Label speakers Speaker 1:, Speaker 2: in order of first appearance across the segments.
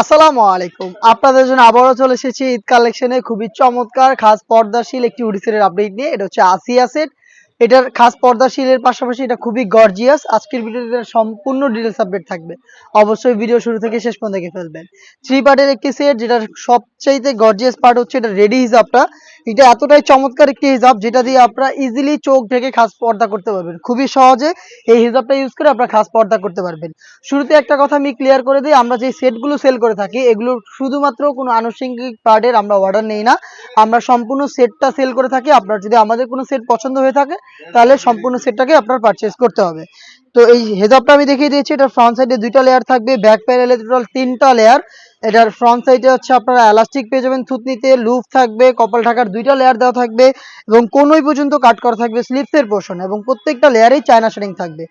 Speaker 1: আসসালামু আলাইকুম। আপনাদের জন্য আবারও চলে এসেছি ঈদ কালেকশনে। খুবই চমৎকার খাস পর্দাশীল একটি উড়িসের আপডেট নিয়ে। এটা হচ্ছে আসিয়া সেট এটার খাস পর্দাশীলের পাশাপাশি এটা খুবই গর্জিয়াস আজকের ভিডিওতে সম্পূর্ণ ডিটেলস আপডেট থাকবে। অবশ্যই ভিডিও শুরু থেকে শেষ পর্যন্ত দেখে ফেলবেন। থ্রি পার্টের একটি সেট যেটার সবচাইতে গর্জিয়াস পার্ট হচ্ছে এটা রেডি হিসাবটা এটা এতটাই চমৎকার একটি হিসাব যেটা দিয়ে আপনারা ইজিলি চোখ ঢেকে খাস পর্দা করতে পারবেন। খুবই সহজে এই হিসাবটা ইউজ করে আপনারা খাস পর্দা করতে পারবেন। শুরুতে একটা কথা আমি ক্লিয়ার করে দিই, আমরা যে সেটগুলো সেল করে থাকি, এগুলো শুধুমাত্র কোনো আনুষঙ্গিক পার্টের আমরা অর্ডার নেই না। আমরা সম্পূর্ণ সেটটা সেল করে থাকি। আপনার যদি আমাদের কোনো সেট পছন্দ হয়ে থাকে, তাহলে সম্পূর্ণ সেটটাকে আপনার পারচেস করতে হবে। তো এই হেজাবটা আমি দেখিয়ে দিয়েছি, এটার ফ্রন্ট সাইডে দুইটা লেয়ার থাকবে ব্যাক প্যানেলে টোটাল তিনটা লেয়ার এটার ফ্রন্ট সাইডে হচ্ছে আপনারা এলাস্টিক পেয়ে যাবেন, থুতনিতে লুফ থাকবে, কপাল ঢাকার দুইটা লেয়ার দেওয়া থাকবে এবং কোনোই পর্যন্ত কাট করা থাকবে স্লিপসের পোর্শন এবং প্রত্যেকটা লেয়ারেই চায়না শেডিং থাকবে।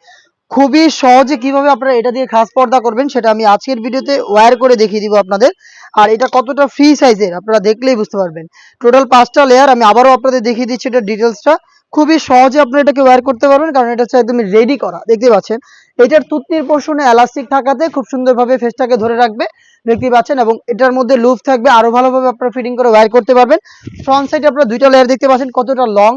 Speaker 1: খুবই সহজে কীভাবে আপনারা এটা দিয়ে খাস পর্দা করবেন, সেটা আমি আজকের ভিডিওতে ওয়্যার করে দেখিয়ে দিব আপনাদের। আর এটা কতটা ফ্রি সাইজের আপনারা দেখলেই বুঝতে পারবেন। টোটাল পাঁচটা লেয়ার আমি আবারও আপনাদের দেখিয়ে দিচ্ছি এটা ডিটেলসটা খুবই সহজে আপনারা এটাকে ওয়্যার করতে পারবেন, কারণ এটা হচ্ছে একদম রেডি করা, দেখতে পাচ্ছেন? এটার তুতনির পোর্শনে এলাস্টিক থাকাতে খুব সুন্দরভাবে ফেসটাকে ধরে রাখবে, দেখতে পাচ্ছেন? এবং এটার মধ্যে লুপ থাকবে, আরও ভালোভাবে আপনারা ফিটিং করে ওয়্যার করতে পারবেন। ফ্রন্ট সাইডে আপনারা দুইটা লেয়ার দেখতে পাচ্ছেন, কতটা লং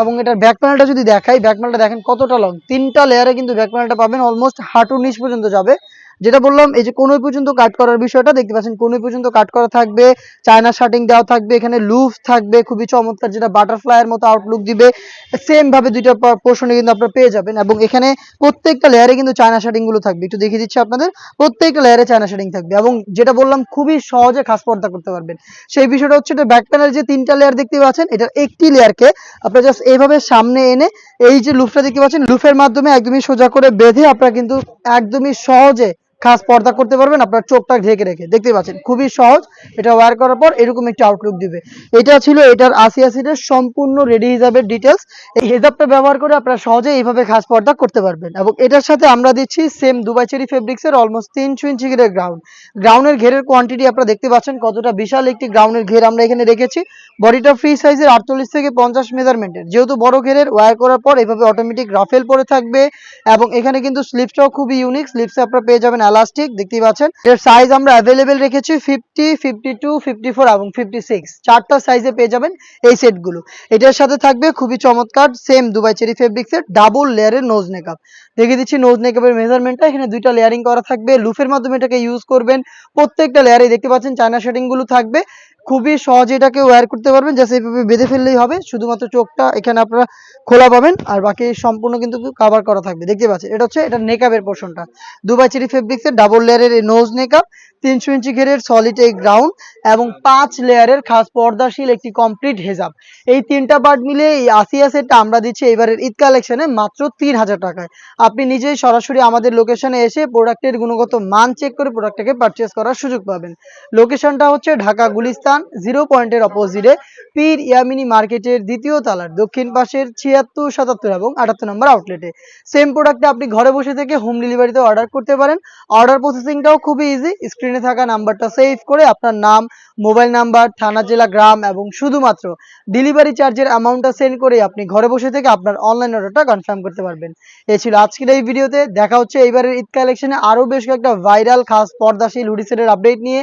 Speaker 1: এবং এটার ব্যাক প্যানেলটা যদি দেখাই ব্যাক প্যানেলটা দেখেন কতটা লং তিনটা লেয়ারে কিন্তু ব্যাক প্যানেলটা পাবেন অলমোস্ট হাঁটু নিচ পর্যন্ত যাবে। যেটা বললাম, এই যে কোনোই পর্যন্ত কাট করার বিষয়টা, দেখতে পাচ্ছেন কোনোই পর্যন্ত কাট করা থাকবে, চায়না শার্টিং দেওয়া থাকবে, এখানে লুফ থাকবে, খুবই চমৎকার যেটা বাটারফ্লাইয়ের মতো আউটলুক দিবে সেম ভাবে দুইটা পোর্শনে কিন্তু আপনারা পেয়ে যাবেন, এবং এখানে প্রত্যেকটা লেয়ারে কিন্তু চায়না শার্টিংগুলো থাকবে, একটু দেখিয়ে দিচ্ছি আপনাদের, প্রত্যেকটা লেয়ারে চায়না শার্টিং থাকবে, এবং যেটা বললাম খুবই সহজে খাস পর্দা করতে পারবেন, সেই বিষয়টা হচ্ছে এটা ব্যাক প্যানেল যে তিনটা লেয়ার দেখতে পাচ্ছেন এটার একটি লেয়ারকে আপনারা জাস্ট এইভাবে সামনে এনে, এই যে লুফটা দেখতে পাচ্ছেন, লুফের মাধ্যমে একদমই সোজা করে বেঁধে আপনারা কিন্তু একদমই সহজে খাস পর্দা করতে পারবেন, আপনার চোখটা ঢেকে রেখে। দেখতে পাচ্ছেন, খুবই সহজ। এটা ওয়ার করার পর এরকম একটি আউটলুক দিবে। এটা ছিল এটার আশি অ্যাসিডের সম্পূর্ণ রেডি হিসাবের ডিটেলস এই হেজাবটা ব্যবহার করে আপনারা সহজে এইভাবে খাস পর্দা করতে পারবেন। এবং এটার সাথে আমরা দিচ্ছি সেম দুবাই চেরি ফেব্রিক্সের অলমোস্ট তিনশো ইঞ্চি ঘেরের গ্রাউন্ড গ্রাউন্ডের ঘেরের কোয়ান্টিটি আপনারা দেখতে পাচ্ছেন কতটা বিশাল একটি গ্রাউন্ডের ঘের আমরা এখানে রেখেছি। বডিটা ফ্রি সাইজের আটচল্লিশ থেকে পঞ্চাশ মেজারমেন্টের যেহেতু বড় ঘেরের ওয়ার করার পর এভাবে অটোমেটিক রাফেল পরে থাকবে। এবং এখানে কিন্তু স্লিপসটাও খুবই ইউনিক স্লিপসে আপনারা পেয়ে যাবেন এলাস্টিক দেখতেই পাচ্ছেন। এর সাইজ আমরা অ্যাভেলেবেল রেখেছি fifty fifty two fifty four এবং ফিফটি সিক্স চারটা সাইজে পেয়ে যাবেন এই সেটগুলো এটার সাথে থাকবে খুবই চমৎকার সেম দুবাই চেরি ফেব্রিক্সের ডাবল লেয়ারের নোজ মেকআপ দেখে দিচ্ছি নোজ মেকআপের মেজারমেন্টটা এখানে দুইটা লেয়ারিং করা থাকবে। লুফের মাধ্যমে এটাকে ইউজ করবেন। প্রত্যেকটা লেয়ারে দেখতে পাচ্ছেন চায়না শেডিংগুলো থাকবে। খুবই সহজে এটাকে ওয়্যার করতে পারবেন জাস্ট এইভাবে বেঁধে ফেললেই হবে। শুধুমাত্র চোখটা এখানে আপনারা খোলা পাবেন, আর বাকি সম্পূর্ণ কিন্তু কাভার করা থাকবে। দেখতে পাচ্ছেন, এটা হচ্ছে, এটা নেকআপের পোর্শনটা দুবাই চেরি ফেব্রিক্সের ডাবল লেয়ারের নোজ নেকআপ তিনশো ইঞ্চি ঘেরের সলিড এই গ্রাউন্ড এবং পাঁচ লেয়ারের খাস পর্দাশীল একটি কমপ্লিট হেজাব এই তিনটা পার্ট মিলে এই আসিয়া সেটটা আমরা দিচ্ছি এবারের ঈদ কালেকশনে মাত্র তিন হাজার টাকায়। আপনি নিজেই সরাসরি আমাদের লোকেশনে এসে প্রোডাক্টের গুণগত মান চেক করে প্রোডাক্টটাকে পারচেস করার সুযোগ পাবেন। লোকেশনটা হচ্ছে ঢাকা গুলিস্তান জিরো পয়েন্টের অপোজিটে পীর ইয়ামিনী মার্কেটের দ্বিতীয় তালার দক্ষিণ পাশের ছিয়াত্তর, সাতাত্তর এবং আটাত্তর নম্বর আউটলেটে সেম প্রোডাক্টটা আপনি ঘরে বসে থেকে হোম ডেলিভারিতে অর্ডার করতে পারেন। অর্ডার প্রসেসিংটাও খুবই ইজি স্ক্রিনে থাকা নাম্বারটা সেভ করে আপনার নাম মোবাইল নাম্বার থানা, জেলা, গ্রাম এবং শুধুমাত্র ডেলিভারি চার্জের অ্যামাউন্টটা সেন্ড করে আপনি ঘরে বসে থেকে আপনার অনলাইন অর্ডারটা কনফার্ম করতে পারবেন। এ ছিল আজকের এই ভিডিওতে দেখা হচ্ছে এইবারের ঈদ কালেকশনে আরও বেশ কয়েকটা ভাইরাল খাস, পর্দাশীল, হুডি সেটের আপডেট নিয়ে।